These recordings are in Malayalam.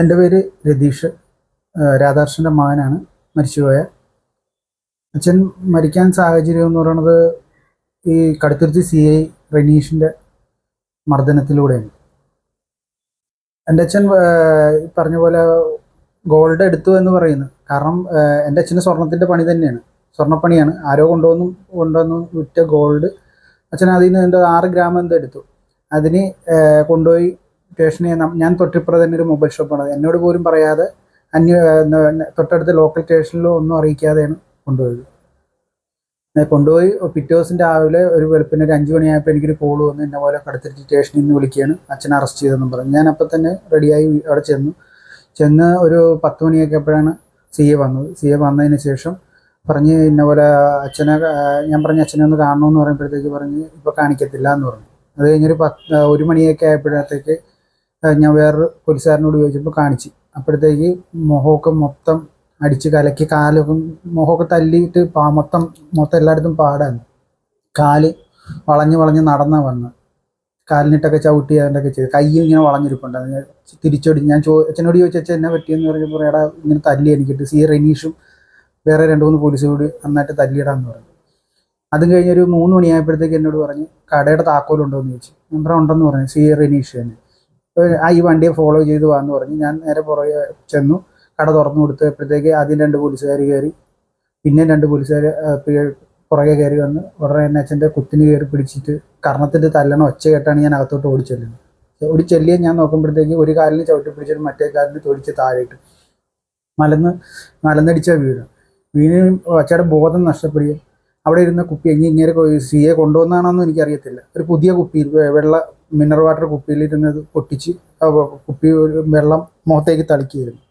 എന്റെ പേര് രതീഷ് രാധാകൃഷ്ണന്റെ മകനാണ് മരിച്ചുപോയ. അച്ഛൻ മരിക്കാൻ സാഹചര്യം എന്ന് പറയുന്നത് ഈ കടുത്തുരുത്തി സി ഐ റനീഷിന്റെ മർദ്ദനത്തിലൂടെയാണ്. എന്റെ അച്ഛൻ പറഞ്ഞ പോലെ ഗോൾഡ് എടുത്തു എന്ന് പറയുന്നു. കാരണം എന്റെ അച്ഛന് സ്വർണത്തിന്റെ പണി തന്നെയാണ്. സ്വർണപ്പണിയാണ് ആരോ കൊണ്ടുവന്നു കൊണ്ടുവന്നു വിറ്റ ഗോൾഡ് അച്ഛൻ അതിൽ നിന്ന് എന്റെ ആറ് ഗ്രാം എന്തോ എടുത്തു. അതിന് കൊണ്ടുപോയി സ്റ്റേഷനിൽ നം- ഞാൻ തൊട്ടിപ്പുറ തന്നെ ഒരു മൊബൈൽ ഷോപ്പാണ്. എന്നോട് പോലും പറയാതെ അന്യ തൊട്ടടുത്ത ലോക്കൽ സ്റ്റേഷനിലോ ഒന്നും അറിയിക്കാതെയാണ് കൊണ്ടുപോയത്. കൊണ്ടുപോയി പിറ്റേ ദിവസം രാവിലെ ഒരു വെളുപ്പിന് ഒരു അഞ്ച് മണിയായപ്പോൾ എനിക്കൊരു കോൾ വന്നു. എന്നെ പോലെ കടുത്തിട്ട് സ്റ്റേഷനിൽ നിന്ന് വിളിക്കുകയാണ്. അച്ഛനെ അറസ്റ്റ് ചെയ്തെന്നും പറഞ്ഞു. ഞാൻ അപ്പം തന്നെ റെഡിയായി അവിടെ ചെന്നു. ചെന്ന് ഒരു പത്ത് മണിയൊക്കെ ആയപ്പോഴാണ് സി എ വന്നത്. സി എ വന്നതിന് ശേഷം പറഞ്ഞ് ഇന്ന പോലെ അച്ഛനെ ഞാൻ പറഞ്ഞ അച്ഛനെ ഒന്ന് കാണണമെന്ന് പറയുമ്പോഴത്തേക്ക് പറഞ്ഞ് ഇപ്പോൾ കാണിക്കത്തില്ല എന്ന് പറഞ്ഞു. അത് കഴിഞ്ഞൊരു പത്ത് ഒരു മണിയൊക്കെ ആയപ്പോഴത്തേക്ക് ഞാൻ വേറൊരു പോലീസുകാരനോട് ചോദിച്ചപ്പോൾ കാണിച്ച്. അപ്പോഴത്തേക്ക് മുഖമൊക്കെ മൊത്തം അടിച്ച് കലക്കി കാലൊക്കെ മുഖമൊക്കെ തല്ലിയിട്ട് പാ മൊത്തം മൊത്തം എല്ലായിടത്തും പാടാണ്. കാൽ വളഞ്ഞ് വളഞ്ഞ് നടന്ന വന്ന്. കാലിനിട്ടൊക്കെ ചവിട്ടി അതിന്റെയൊക്കെ ചെയ്ത്. കയ്യിൽ ഇങ്ങനെ വളഞ്ഞിരിപ്പുണ്ട്. അതിന് തിരിച്ചോടി ഞാൻ ചോ അച്ഛനോട് ചോദിച്ചു അച്ഛൻ എന്നെ പറ്റിയെന്ന് പറഞ്ഞപ്പോൾ എടാ ഇങ്ങനെ തല്ലി എനിക്കിട്ട്. സി. റനീഷും വേറെ രണ്ട് മൂന്ന് പോലീസ് നന്നായിട്ട് തല്ലിയിടാന്ന് പറഞ്ഞു. അതും കഴിഞ്ഞൊരു മൂന്ന് മണിയായപ്പോഴത്തേക്ക് എന്നോട് പറഞ്ഞ് കടയുടെ താക്കോലുണ്ടോ എന്ന് ചോദിച്ചു. ഞാൻ ഉണ്ടെന്ന് പറഞ്ഞു. സി. റനീഷ് തന്നെ. ആ ഈ വണ്ടിയെ ഫോളോ ചെയ്ത് വാന്ന് പറഞ്ഞു ഞാൻ നേരെ പുറകെ ചെന്നു. കട തുറന്നു കൊടുത്തപ്പോഴത്തേക്ക് ആദ്യം രണ്ട് പോലീസുകാർ കയറി പിന്നെ രണ്ട് പോലീസുകാർ പുറകെ കയറി വന്ന് ഉടനെ എന്നെ അച്ഛന്റെ കുത്തിന് കയറി പിടിച്ചിട്ട് കർണത്തിന്റെ തല്ലണ ഒച്ച കേട്ടാണ് ഞാൻ അകത്തോട്ട് ഓടിച്ചെല്ലുന്നത് ഓടിച്ചെല്ലിയ ഞാൻ നോക്കുമ്പോഴത്തേക്ക് ഒരു കാലിന് ചവിട്ടി പിടിച്ചിട്ട് മറ്റേ കാലിന് തൊടിച്ച് താഴെയിട്ട് മലന്ന് മലന്നടിച്ച വീട് വീണ് അച്ഛയുടെ ബോധം നഷ്ടപ്പെടുകയും അവിടെ ഇരുന്ന കുപ്പി എങ്ങനെ ഇങ്ങനെ സി എ കൊണ്ടുവന്നാണെന്നും എനിക്കറിയത്തില്ല. ഒരു പുതിയ കുപ്പി വെള്ള മിനറൽ വാട്ടർ കുപ്പിയിൽ ഇരുന്നത് പൊട്ടിച്ച് കുപ്പി വെള്ളം മുഖത്തേക്ക് തളിക്കുകയായിരുന്നു.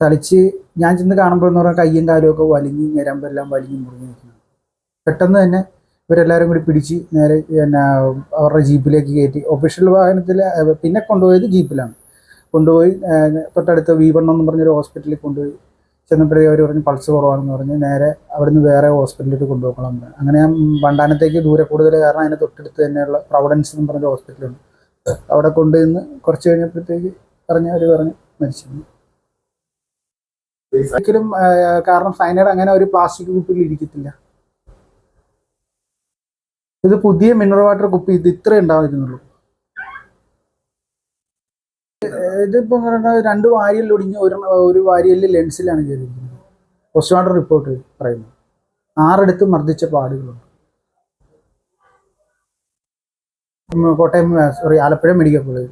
തളിച്ച് ഞാൻ ചെന്ന് കാണുമ്പോൾ എന്ന് പറഞ്ഞാൽ കയ്യും കാലും ഒക്കെ വലിഞ്ഞ് ഞരമ്പെല്ലാം വലിഞ്ഞ് മുറിഞ്ഞ് നിൽക്കുന്നു. പെട്ടെന്ന് തന്നെ ഇവരെല്ലാവരും കൂടി പിടിച്ച് നേരെ പിന്നെ അവരുടെ ജീപ്പിലേക്ക് കയറ്റി. ഒഫീഷ്യൽ വാഹനത്തിൽ പിന്നെ കൊണ്ടുപോയത് ജീപ്പിലാണ്. കൊണ്ടുപോയി തൊട്ടടുത്ത് വി വൺ എന്ന് പറഞ്ഞൊരു ഹോസ്പിറ്റലിൽ കൊണ്ടുപോയി. ചെന്നപ്പോഴേ അവർ പറഞ്ഞ് പൾസ് കുറവാണെന്ന് പറഞ്ഞ്. നേരെ അവിടുന്ന് വേറെ ഹോസ്പിറ്റലിലേക്ക് കൊണ്ടുപോകണം. അങ്ങനെ ഞാൻ വണ്ടാനത്തേക്ക് ദൂരെ കൂടുതൽ കാരണം അതിന് തൊട്ടടുത്ത് തന്നെയുള്ള പ്രൊവിഡൻസ് എന്ന് പറഞ്ഞ ഹോസ്പിറ്റലുണ്ട് അവിടെ കൊണ്ടു കൊണ്ടുവന്ന് കുറച്ച് കഴിഞ്ഞപ്പോഴത്തേക്ക് പറഞ്ഞ് അവർ പറഞ്ഞ് മരിച്ചു. ഒരിക്കലും കാരണം സൈനൈഡ് അങ്ങനെ ഒരു പ്ലാസ്റ്റിക് കുപ്പിയിൽ ഇരിക്കത്തില്ല. ഇത് പുതിയ മിനറൽ വാട്ടർ കുപ്പി ഇത് ഇത്രേ ഉണ്ടാവുന്നുള്ളൂ ഇതിപ്പോ പറഞ്ഞാൽ രണ്ട് വാരിയൽ ഒടിഞ്ഞ് ഒരു ഒരു വാരിയലിൽ ലെൻസിലാണ് ചെയ്തിരിക്കുന്നത്. പോസ്റ്റ്മോർട്ടം റിപ്പോർട്ട് പറയുന്നു. ആറെടുത്ത് മർദ്ദിച്ച പാടുകളുണ്ട്. Kottayam sorry Alappuzha medical college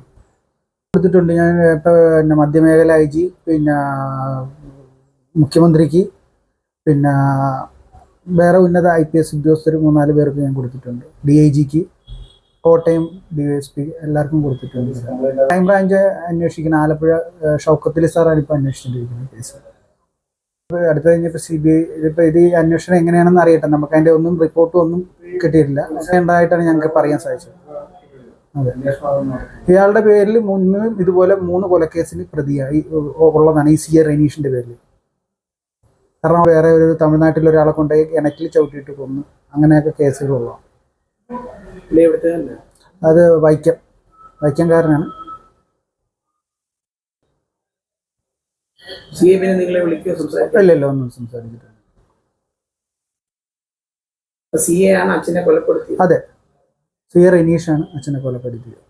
കൊടുത്തിട്ടുണ്ട് ഞാൻ പിന്നെ മധ്യമേഖല ഐ ജി പിന്നെ മുഖ്യമന്ത്രിക്ക് പിന്നെ വേറെ ഉന്നത ഐ പി എസ് ഉദ്യോഗസ്ഥർ മൂന്നാൽ പേർക്ക് ഞാൻ കൊടുത്തിട്ടുണ്ട്. ഡി ഐ ജിക്ക്. കോട്ടയം ഡി എസ് പി എല്ലാവർക്കും കൊടുത്തിട്ടുണ്ട് ക്രൈംബ്രാഞ്ച് അന്വേഷിക്കുന്ന ആലപ്പുഴ ഷൗക്കത്തിൽ സാറാണ് ഇപ്പോൾ അന്വേഷിച്ചിട്ടിരിക്കുന്നത് കേസ് അടുത്ത കഴിഞ്ഞപ്പോൾ സി ബി ഐ ഇതിപ്പോൾ ഇത് അന്വേഷണം എങ്ങനെയാണെന്ന് അറിയട്ടെ. നമുക്ക് അതിന്റെ ഒന്നും റിപ്പോർട്ടും ഒന്നും കിട്ടിയിട്ടില്ല. ഉണ്ടായിട്ടാണ് ഞങ്ങൾക്ക് പറയാൻ സാധിച്ചത്. അതെ. ഇയാളുടെ പേരിൽ മുന്നും ഇതുപോലെ മൂന്ന് കൊലക്കേസിന് പ്രതിയായി ഉള്ളതാണ് ഈ സി എ റെനീഷിന്റെ പേരിൽ കാരണം വേറെ ഒരു തമിഴ്നാട്ടിൽ ഒരാളെ കൊണ്ടുപോയി കിണറ്റിൽ ചവിട്ടിയിട്ട് കൊന്നു അങ്ങനെയൊക്കെ കേസുകളുള്ളതാണ്. അത് വൈക്കം. വൈക്കംകാരനാണ്. ഇല്ലല്ലോ ഒന്നും സംസാരിച്ചിട്ടില്ല സി എ ആണ് അച്ഛനെ കൊലപ്പെടുത്തിയത്? അതെ. സി എ റെനീഷാണ് അച്ഛനെ കൊലപ്പെടുത്തിയത്.